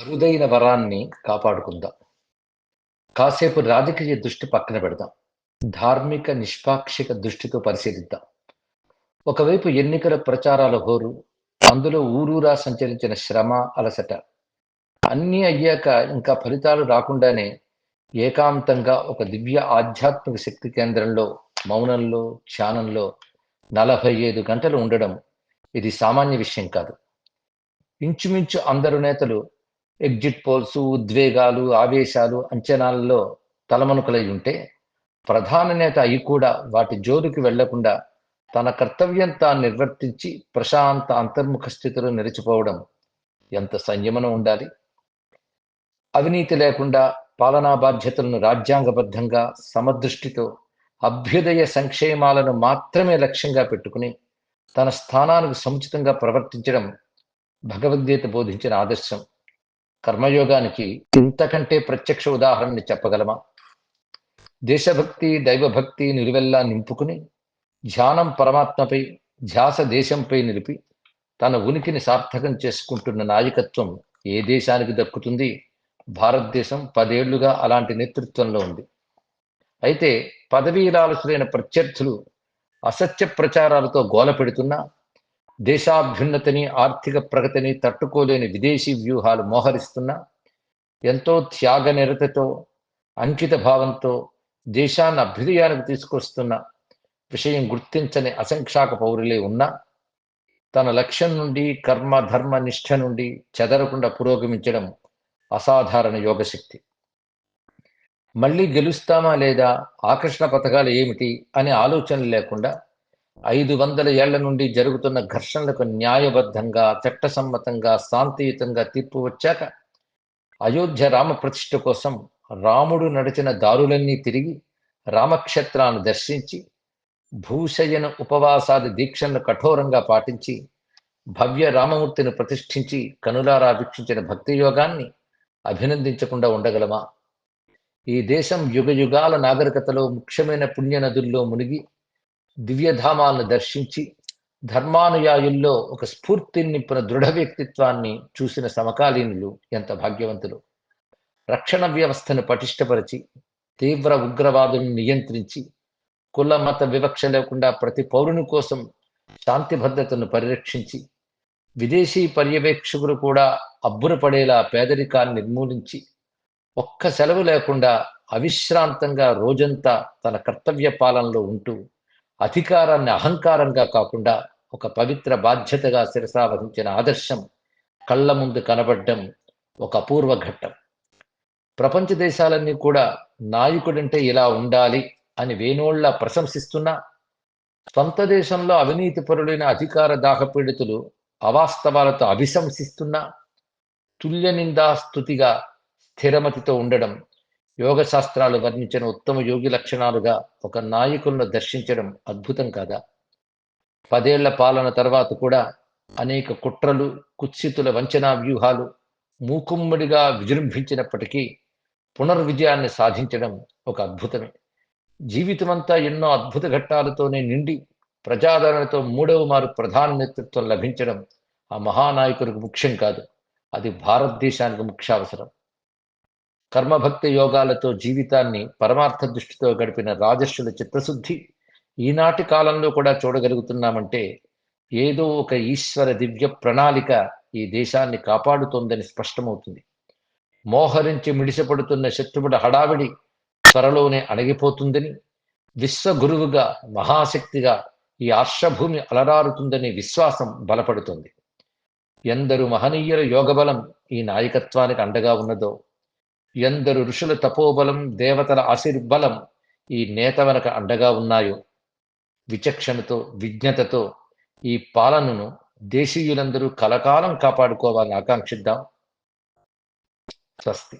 అరుదైన వరాన్ని కాపాడుకుందాం. కాసేపు రాజకీయ దృష్టి పక్కన పెడదాం. ధార్మిక నిష్పాక్షిక దృష్టితో పరిశీలిద్దాం. ఒకవైపు ఎన్నికల ప్రచారాల హోరు అందులో ఊరూరా సంచరించిన శ్రమ అలసట. అన్నీ అయ్యాక ఇంకా ఫలితాలు రాకుండానే ఏకాంతంగా ఒక దివ్య ఆధ్యాత్మిక శక్తి కేంద్రంలో మౌనంలో ధ్యానంలో నలభై ఐదు గంటలు ఉండడం ఇది సామాన్య విషయం కాదు. ఇంచుమించు అందరు నేతలు ఎగ్జిట్ పోల్స్ ఉద్వేగాలు ఆవేశాలు అంచనాలలో తలమనుకలై ఉంటే ప్రధాన నేత అయి కూడా వాటి జోలికి వెళ్ళకుండా తన కర్తవ్యం తాను నిర్వర్తించి ప్రశాంత అంతర్ముఖ స్థితిలో నిలిచిపోవడం ఎంత సంయమనం ఉండాలి? అవినీతి లేకుండా పాలనా బాధ్యతలను రాజ్యాంగబద్ధంగా సమదృష్టితో అభ్యుదయ సంక్షేమాలను మాత్రమే లక్ష్యంగా పెట్టుకుని తన స్థానానికి సముచితంగా ప్రవర్తించడం భగవద్గీత బోధించిన ఆదర్శం. కర్మయోగానికి ఇంతకంటే ప్రత్యక్ష ఉదాహరణని చెప్పగలమా? దేశభక్తి దైవభక్తి నిలువెల్లా నింపుకుని ధ్యానం పరమాత్మపై ధ్యాస దేశంపై నిలిపి తన ఉనికిని సార్థకం చేసుకుంటున్న నాయకత్వం ఏ దేశానికి దక్కుతుంది? భారతదేశం పదేళ్ళుగా అలాంటి నేతృత్వంలో ఉంది. అయితే పదవీలాలసులైన ప్రత్యర్థులు అసత్య ప్రచారాలతో గోల పెడుతున్నా దేశాభ్యున్నతిని ఆర్థిక ప్రగతిని తట్టుకోలేని విదేశీ వ్యూహాలు మోహరిస్తున్నా ఎంతో త్యాగ నిరతతో అంకిత భావంతో దేశాన్ని అభ్యుదయానికి తీసుకొస్తున్న విషయం గుర్తించని అసంఖ్యాక పౌరులే ఉన్నా తన లక్ష్యం నుండి కర్మ ధర్మ నిష్ఠ నుండి చెదరకుండా పురోగమించడం అసాధారణ యోగశక్తి. మళ్ళీ గెలుస్తామా లేదా ఆకర్షణ పథకాలు ఏమిటి అనే ఆలోచన లేకుండా ఐదు వందల ఏళ్ళ నుండి జరుగుతున్న ఘర్షణలకు న్యాయబద్ధంగా చట్టసమ్మతంగా శాంతియుతంగా తీర్పు వచ్చాక అయోధ్య రామ ప్రతిష్ఠ కోసం రాముడు నడిచిన దారులన్నీ తిరిగి రామక్షేత్రాన్ని దర్శించి భూషయన ఉపవాసాది దీక్షలను కఠోరంగా పాటించి భవ్య రామమూర్తిని ప్రతిష్ఠించి కనులారా వీక్షించిన భక్తి యోగాన్ని అభినందించకుండా ఉండగలమా? ఈ దేశం యుగ యుగాల నాగరికతలో ముఖ్యమైన పుణ్య నదుల్లో మునిగి దివ్యధామాలను దర్శించి ధర్మానుయాయుల్లో ఒక స్ఫూర్తిని నింపిన దృఢ వ్యక్తిత్వాన్ని చూసిన సమకాలీనులు ఎంత భాగ్యవంతులు. రక్షణ వ్యవస్థను పటిష్టపరిచి తీవ్ర ఉగ్రవాదులను నియంత్రించి కుల మత వివక్ష లేకుండా ప్రతి పౌరుని కోసం శాంతి భద్రతను పరిరక్షించి విదేశీ పర్యవేక్షకులు కూడా అబ్బురపడేలా పేదరికాన్ని నిర్మూలించి ఒక్క సెలవు లేకుండా అవిశ్రాంతంగా రోజంతా తన కర్తవ్య పాలనలో ఉంటూ అధికారాన్ని అహంకారంగా కాకుండా ఒక పవిత్ర బాధ్యతగా శిరసావహించిన ఆదర్శం కళ్ళ ముందు కనబడ్డం ఒక అపూర్వ ఘట్టం. ప్రపంచ దేశాలన్నీ కూడా నాయకుడంటే ఇలా ఉండాలి అని వేణోళ్ళ ప్రశంసిస్తున్నా సొంత దేశంలో అవినీతి పరులైన అధికార దాహపీడితులు అవాస్తవాలతో అభిశంసిస్తున్నా తుల్య నిందాస్తుతిగా స్థిరమతితో ఉండడం యోగ శాస్త్రాలు వర్ణించిన ఉత్తమ యోగి లక్షణాలుగా ఒక నాయకులను దర్శించడం అద్భుతం కాదా? పదేళ్ళ పాలన తర్వాత కూడా అనేక కుట్రలు కుత్సితుల వంచనా వ్యూహాలు మూకుమ్మడిగా విజృంభించినప్పటికీ పునర్విజయాన్ని సాధించడం ఒక అద్భుతమే. జీవితమంతా ఎన్నో అద్భుత ఘట్టాలతోనే నిండి ప్రజాదరణతో మూడవ మారు ప్రధాన నేతృత్వం లభించడం ఆ మహానాయకులకు ముఖ్యం కాదు. అది భారతదేశానికి ముఖ్య అవసరం కర్మభక్తి యోగాలతో జీవితాన్ని పరమార్థ దృష్టితో గడిపిన రాజర్షుల చిత్తశుద్ధి ఈనాటి కాలంలో కూడా చూడగలుగుతున్నామంటే ఏదో ఒక ఈశ్వర దివ్య ప్రణాళిక ఈ దేశాన్ని కాపాడుతోందని స్పష్టమవుతుంది. మోహరించి మిడిసపడుతున్న శత్రువుల హడావిడి త్వరలోనే అణగిపోతుందని విశ్వగురువుగా మహాశక్తిగా ఈ ఆర్షభూమి అలరారుతుందనే విశ్వాసం బలపడుతుంది. ఎందరు మహనీయుల యోగబలం ఈ నాయకత్వానికి అండగా ఉన్నదో ఎందరు ఋషుల తపోబలం దేవతల ఆశీర్బలం ఈ నేత వెనక అండగా ఉన్నాయో. విచక్షణతో విజ్ఞతతో ఈ పాలనను దేశీయులందరూ కలకాలం కాపాడుకోవాలని ఆకాంక్షిద్దాం. స్వస్తి.